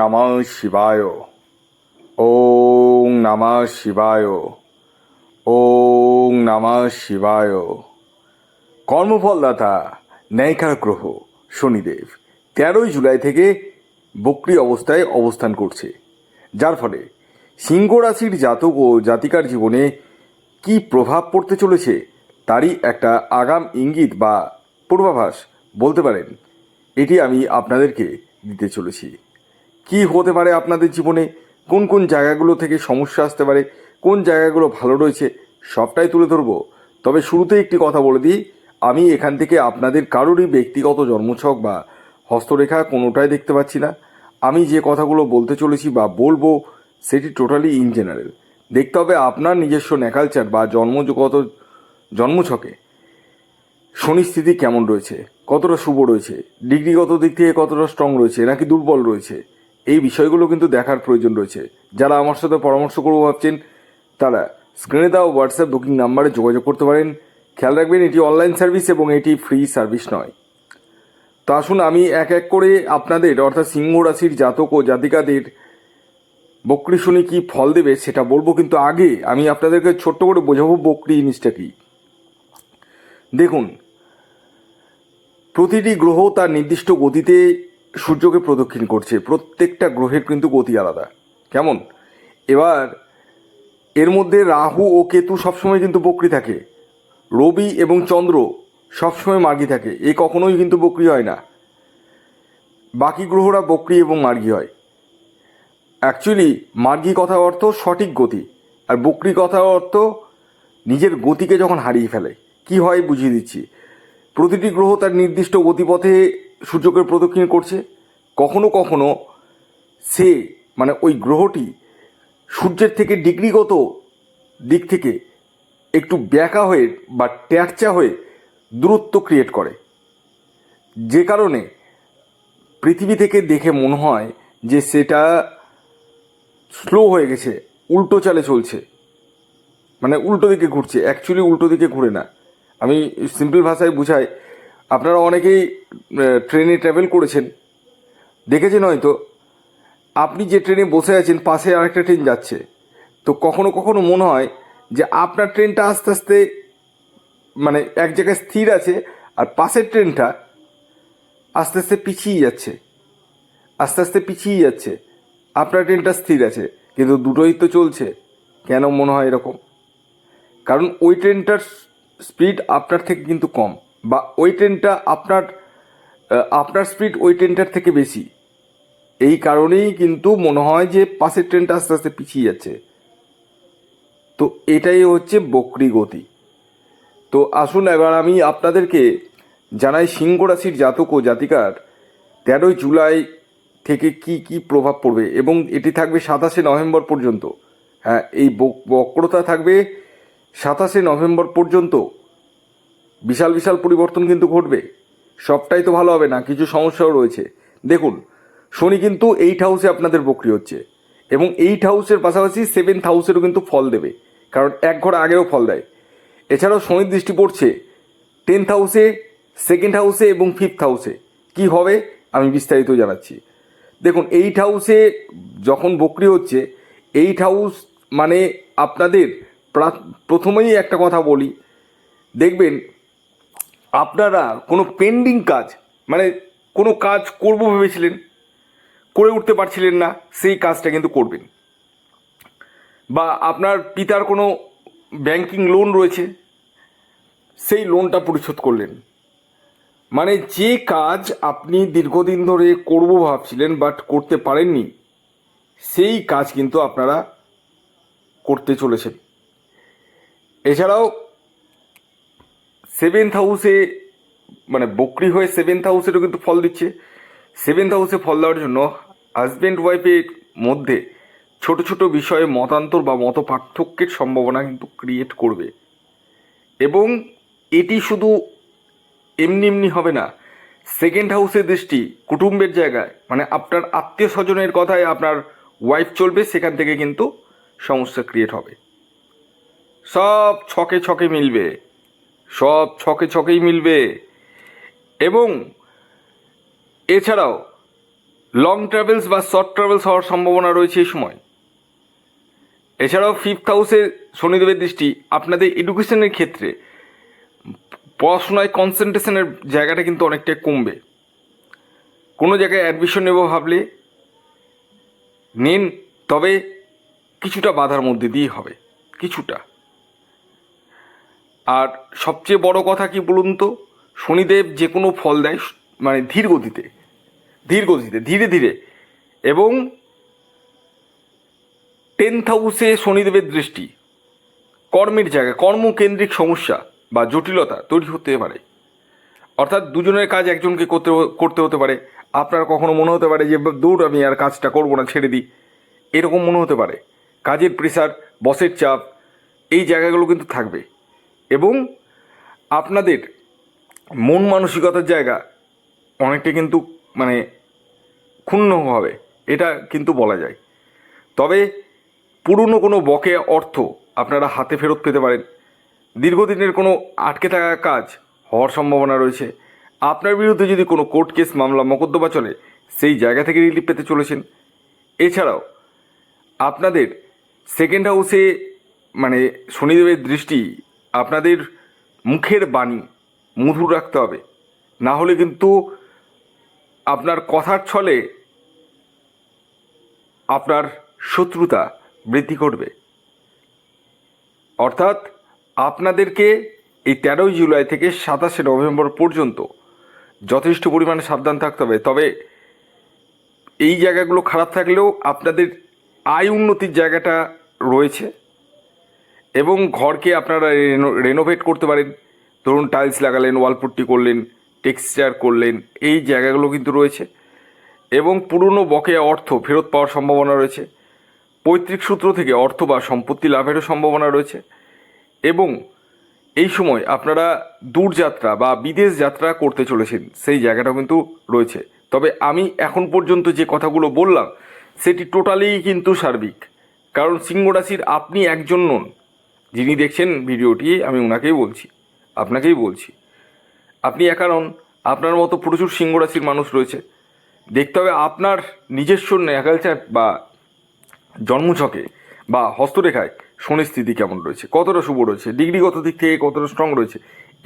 নমঃ শিবায়। ওং নমঃ শিবায়। ওং নমঃ শিবায়। কর্মফলদাতা ন্যায়কার গ্রহ শনিদেব, তেরোই জুলাই থেকে বক্রি অবস্থায় অবস্থান করছে। যার ফলে সিংহ রাশির জাতক ও জাতিকার জীবনে কি প্রভাব পড়তে চলেছে তারই একটা আগাম ইঙ্গিত বা পূর্বাভাস বলতে পারেন। এটি আমি আপনাদেরকে দিতে চলেছি। কি হতে পারে আপনাদের জীবনে? কোন কোন জায়গাগুলো থেকে সমস্যা আসতে পারে? কোন জায়গাগুলো ভালো রয়েছে? সবটাই তুলে ধরবো। তবে শুরুতে একটি কথা বলে দিই, আমি এখান থেকে আপনাদের কারোরই ব্যক্তিগত জন্মছক বা হস্তরেখা কোনোটাই দেখতে পাচ্ছি না। আমি যে কথাগুলো বলতে চলেছি বা বলব, সেটি টোটালি ইন জেনারেল। দেখতে হবে আপনার নিজস্ব ন্যাকালচার বা জন্মগত জন্মছকে। শনিস্থিতি কেমন রয়েছে? কতটা শুভ রয়েছে? ডিগ্রিগত দিক থেকে কতটা স্ট্রং রয়েছে? নাকি দুর্বল রয়েছে? এই বিষয়গুলো কিন্তু দেখার প্রয়োজন রয়েছে। যারা আমার সাথে পরামর্শ করব ভাবছেন, তারা স্ক্রিনে দেওয়া হোয়াটসঅ্যাপ বুকিং নাম্বারে যোগাযোগ করতে পারেন। খেয়াল রাখবেন, এটি অনলাইন সার্ভিস এবং এটি ফ্রি সার্ভিস নয়। তো আসুন, আমি এক এক করে আপনাদের, অর্থাৎ সিংহ রাশির জাতক ও জাতিকাদের বকরি শুনে কি ফল দেবে সেটা বলব, কিন্তু আগে আমি আপনাদেরকে ছোট্ট করে বোঝাবো বকরি জিনিসটা কি। দেখুন, প্রতিটি গ্রহ তার নির্দিষ্ট গতিতে সূর্যকে প্রদক্ষিণ করছে। প্রত্যেকটা গ্রহের কিন্তু গতি আলাদা। কেমন? এবার এর মধ্যে রাহু ও কেতু সবসময় কিন্তু বকরি থাকে। রবি এবং চন্দ্র সবসময় মার্গি থাকে। এ কখনোই কিন্তু বকরি হয় না। বাকি গ্রহরা বকরি এবং মার্গি হয়। অ্যাকচুয়ালি মার্গি কথা অর্থ সঠিক গতি। আর বকরি কথা অর্থ নিজের গতিকে যখন হারিয়ে ফেলে। কি হয় বুঝিয়ে দিচ্ছি। প্রতিটি গ্রহ তার নির্দিষ্ট গতিপথে সূর্যকে প্রদক্ষিণ করছে, কখনো কখনো সে মানে ওই গ্রহটি সূর্যের থেকে ডিগ্রিগত দিক থেকে একটু ব্যাকা হয়ে বা ট্যাটচা হয়ে দূরত্ব ক্রিয়েট করে। যে কারণে পৃথিবী থেকে দেখে মনে হয় যে সেটা স্লো হয়ে গেছে, উল্টো চালে চলছে। মানে উল্টো দিকে ঘুরছে অ্যাকচুয়ালি উল্টো দিকে ঘুরে না। আমি সিম্পল ভাষায় বুঝাই আপনারা অনেকেই ট্রেনে ট্রাভেল করেছেন। দেখেছেন হয়তো, আপনি যে ট্রেনে বসে আছেন, পাশে আরেকটা ট্রেন যাচ্ছে। তো কখনো কখনো মনে হয় যে আপনার ট্রেনটা আস্তে আস্তে মানে এক জায়গায় স্থির আছে, আর পাশের ট্রেনটা আস্তে আস্তে পিছিয়ে যাচ্ছে। আস্তে আস্তে পিছিয়ে যাচ্ছে। আপনার ট্রেনটা স্থির আছে, কিন্তু দুটোই তো চলছে। কেন মনে হয় এরকম? কারণ ওই ট্রেনটার স্পিড আপনার থেকে কিন্তু কম। বা ওই ট্রেনটা আপনার আপনার স্পিড ওই ট্রেনটার থেকে বেশি। এই কারণেই কিন্তু মনে হয় যে পাশের ট্রেনটা আস্তে আস্তে পিছিয়ে যাচ্ছে। তো এটাই হচ্ছে বকরি গতি। তো আসুন এবার আমি আপনাদেরকে জানাই সিংহ রাশির জাতক ও জাতিকার তেরোই জুলাই থেকে কি কি প্রভাব পড়বে এবং এটি থাকবে সাতাশে নভেম্বর পর্যন্ত। হ্যাঁ এই বক- বক্রতা থাকবে সাতাশে নভেম্বর পর্যন্ত। বিশাল বিশাল পরিবর্তন কিন্তু ঘটবে। সবটাই তো ভালো হবে না, কিছু সমস্যাও রয়েছে। দেখুন শনি কিন্তু এইট হাউসে আপনাদের বকরি হচ্ছে এবং এইট হাউসের পাশাপাশি সেভেন্থ হাউসেরও কিন্তু ফল দেবে, কারণ এক ঘর আগেও ফল দেয়। এছাড়াও শনির দৃষ্টি পড়ছে টেন্থ হাউসে সেকেন্ড হাউসে এবং ফিফথ হাউসে কি হবে, আমি বিস্তারিত জানাচ্ছি। দেখুন এইট হাউসে যখন বকরি হচ্ছে এইট হাউস মানে আপনাদের প্রথমেই একটা কথা বলি। দেখবেন আপনারা কোনো পেন্ডিং কাজ মানে কোনো কাজ করব ভেবেছিলেন, করে উঠতে পারছিলেন না, সেই কাজটা কিন্তু করবেন। বা আপনার পিতার কোনো ব্যাংকিং লোন রয়েছে, সেই লোনটা পরিশোধ করলেন। মানে যে কাজ আপনি দীর্ঘদিন ধরে করব ভাবছিলেন বাট করতে পারেননি, সেই কাজ কিন্তু আপনারা করতে চলেছেন। এছাড়াও সেভেন্থ হাউসে মানে বকরি হয়ে সেভেন্থ হাউসেরও কিন্তু ফল দিচ্ছে। সেভেন্থ হাউসে ফল দেওয়ার জন্য হাজব্যান্ড ওয়াইফের মধ্যে ছোট ছোট বিষয়ে মতান্তর বা মত পার্থক্যের সম্ভাবনা কিন্তু ক্রিয়েট করবে। এবং এটি শুধু এমনি এমনি হবে না সেকেন্ড হাউসের দৃষ্টি কুটুম্বের জায়গায় মানে আপনার আত্মীয় স্বজনের কথায় আপনার ওয়াইফ চলবে, সেখান থেকে কিন্তু সমস্যা ক্রিয়েট হবে। সব ছকে ছকে মিলবে। সব ছকে ছকেই মিলবে। এবং এছাড়াও লং ট্রাভেলস বা শর্ট ট্রাভেলস হওয়ার সম্ভাবনা রয়েছে এই সময়। এছাড়াও ফিফথ হাউসে শনিদেবের দৃষ্টি আপনাদের এডুকেশনের ক্ষেত্রে, পড়াশোনায় কনসেন্ট্রেশনের জায়গাটা কিন্তু অনেকটাই কমবে। কোনো জায়গায় অ্যাডমিশন নেব ভাবলে, নিন, তবে কিছুটা বাধার মধ্যে দিয়ে হবে, কিছুটা। আর সবচেয়ে বড় কথা কি বলুন তো? শনিদেব যে কোনো ফল দেয় মানে ধীর গতিতে ধীর গতিতে, ধীরে ধীরে। এবং টেন্থ হাউসে শনিদেবের দৃষ্টি, কর্মের জায়গায় কর্মকেন্দ্রিক সমস্যা বা জটিলতা তৈরি হতে পারে। অর্থাৎ দুজনের কাজ একজনকে করতে করতে হতে পারে। আপনার কখনো মনে হতে পারে যে দৌড় আমি আর কাজটা করব না, ছেড়ে দিই। এরকম মনে হতে পারে। কাজের প্রেশার বসের চাপ, এই জায়গাগুলো কিন্তু থাকবে। এবং আপনাদের মন মানসিকতার জায়গা অনেকটা কিন্তু মানে ক্ষুণ্ণ হবে, এটা কিন্তু বলা যায়। তবে পুরনো কোনো বকেয়া অর্থ আপনারা হাতে ফেরত পেতে পারেন। দীর্ঘদিনের কোনো আটকে থাকা কাজ হওয়ার সম্ভাবনা রয়েছে। আপনার বিরুদ্ধে যদি কোনো কোর্ট কেস মামলা মকদ্দমা চলে, সেই জায়গা থেকে রিলিফ পেতে চলেছেন। এছাড়াও আপনাদের সেকেন্ড হাউসে মানে শনিদেবের দৃষ্টি আপনাদের মুখের বাণী মধুর রাখতে হবে। না হলে কিন্তু আপনার কথার ছলে আপনার শত্রুতা বৃদ্ধি করবে। অর্থাৎ আপনাদেরকে এই তেরোই জুলাই থেকে সাতাশে নভেম্বর পর্যন্ত যথেষ্ট পরিমাণে সাবধান থাকতে হবে। তবে এই জায়গাগুলো খারাপ থাকলেও আপনাদের আয় উন্নতির জায়গাটা রয়েছে। এবং ঘরকে আপনারা রেনো রেনোভেট করতে পারেন। ধরুন টাইলস লাগালেন ওয়ালপুট্টি করলেন টেক্সচার করলেন, এই জায়গাগুলো কিন্তু রয়েছে। এবং পুরনো বকেয়া অর্থ ফেরত পাওয়ার সম্ভাবনা রয়েছে। পৈতৃক সূত্র থেকে অর্থ বা সম্পত্তি লাভেরও সম্ভাবনা রয়েছে। এবং এই সময় আপনারা দূরযাত্রা বা বিদেশ যাত্রা করতে চলেছেন, সেই জায়গাটাও কিন্তু রয়েছে। তবে আমি এখন পর্যন্ত যে কথাগুলো বললাম, সেটি টোটালি কিন্তু সার্বিক। কারণ সিংহ রাশির আপনি একজন নন। যিনি দেখছেন ভিডিওটি, আমি ওনাকেই বলছি, আপনাকেই বলছি। আপনি একা নন, আপনার মতো প্রচুর সিংহ রাশির মানুষ রয়েছে। দেখতে হবে আপনার নিজস্ব ন্যাকালচার বা জন্মছকে বা হস্তরেখায় শনির স্থিতি কেমন রয়েছে, কতটা শুভ রয়েছে, ডিগ্রিগত দিক থেকে কতটা স্ট্রং রয়েছে,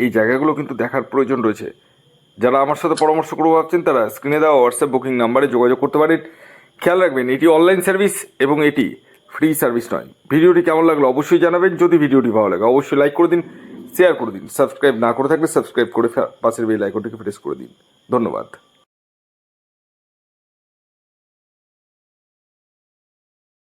এই জায়গাগুলো কিন্তু দেখার প্রয়োজন রয়েছে। যারা আমার সাথে পরামর্শ করব ভাবছেন, তারা স্ক্রিনে দেওয়া হোয়াটসঅ্যাপ বুকিং নাম্বারে যোগাযোগ করতে পারেন। খেয়াল রাখবেন, এটি অনলাইন সার্ভিস এবং এটি ফ্রি সার্ভিস নয়। ভিডিওটি কেমন লাগল অবশ্যই জানাবেন। যদি ভিডিওটি ভালো লাগে, অবশ্যই লাইক করে দিন শেয়ার করে দিন। সাবস্ক্রাইব না করে থাকলে সাবস্ক্রাইব করে পাশের বেল আইকনটিকে প্রেস করে দিন। ধন্যবাদ।